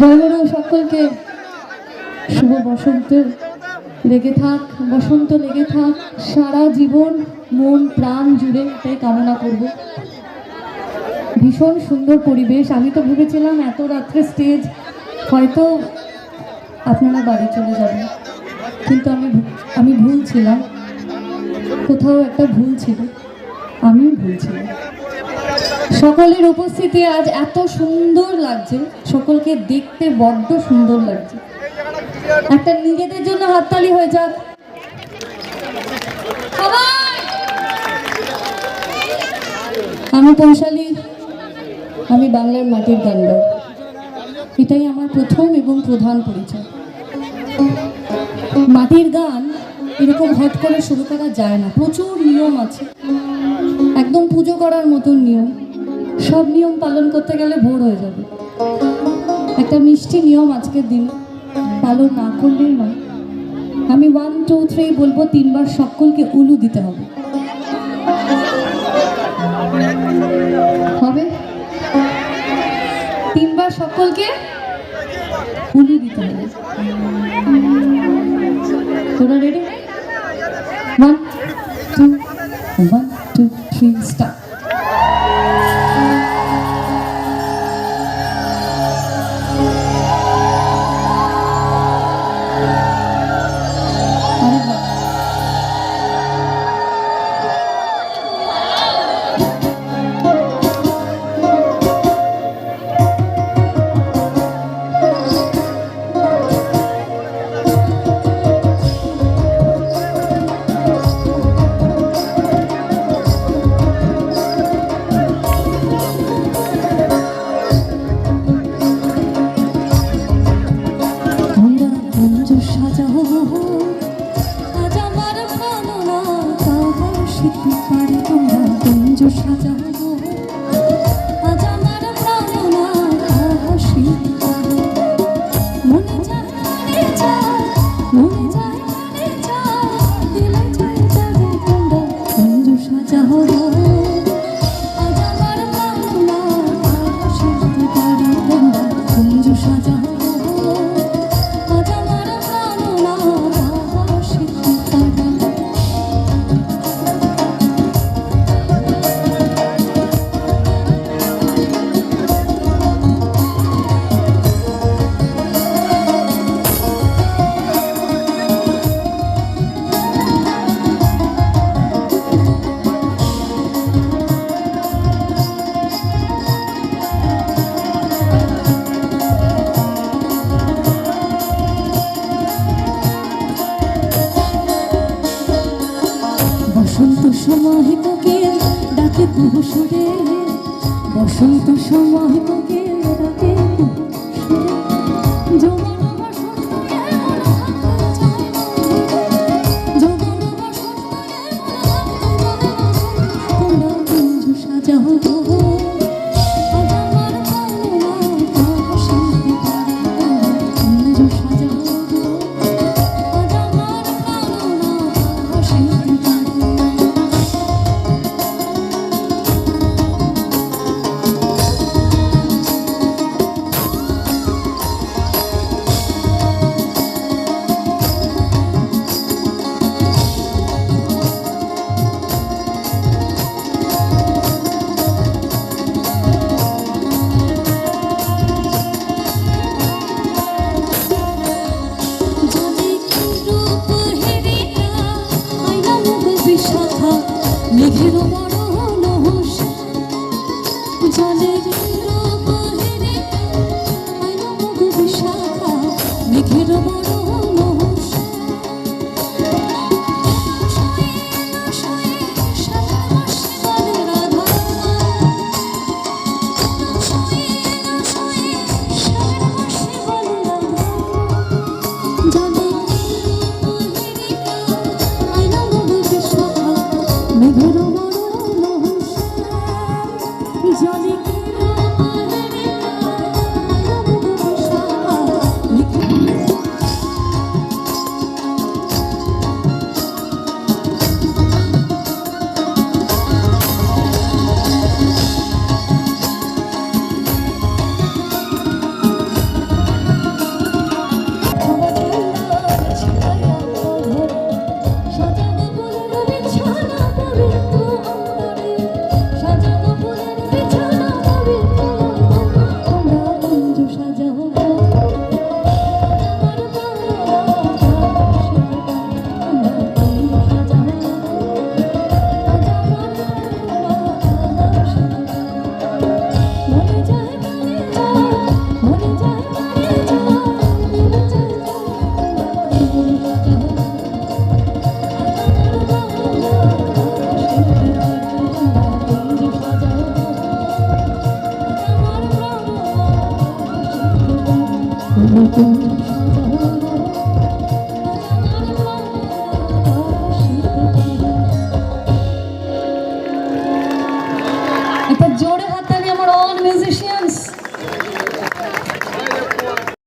জয়গুরু সকলকে শুভ বসন্ত। লেগে থাক, বসন্ত লেগে থাক, সারা জীবন মন প্রাণ জুড়ে এটাই কামনা করব। ভীষণ সুন্দর পরিবেশ। আমি তো ভেবেছিলাম এত রাত্রে স্টেজ হয়তো আপনারা বাড়ি চলে যাবেন। কিন্তু আমি আমি ভুল ছিলাম। কোথাও একটা ভুল ছিল। আমিও ভুল ছিলাম। সকলের উপস্থিতি আজ এত সুন্দর লাগছে। সকলকে দেখতে বড্ড সুন্দর লাগছে। একটা নিজেদের জন্য হাততালি হয়ে যাক। আমি পৌশালী আমি বাংলার মাটির গান এটাই আমার প্রথম এবং প্রধান পরিচয়। মাটির গান এরকম হট করে শুরু করা যায় না। প্রচুর নিয়ম আছে। পুজো করার মতন নিয়ম। সব নিয়ম পালন করতে গেলে ভোর হয়ে যাবে। একটা মিষ্টি নিয়ম আজকের দিন, পালন না করলেই নয়। আমি ওয়ান টু থ্রি বলব, তিনবার সকলকে উলু দিতে হবে। হবে? তিনবার সকলকে উলু দিতে হবে। তোরা ready one two one two three 찾아 বসন্ত সময় মেঘের মরণ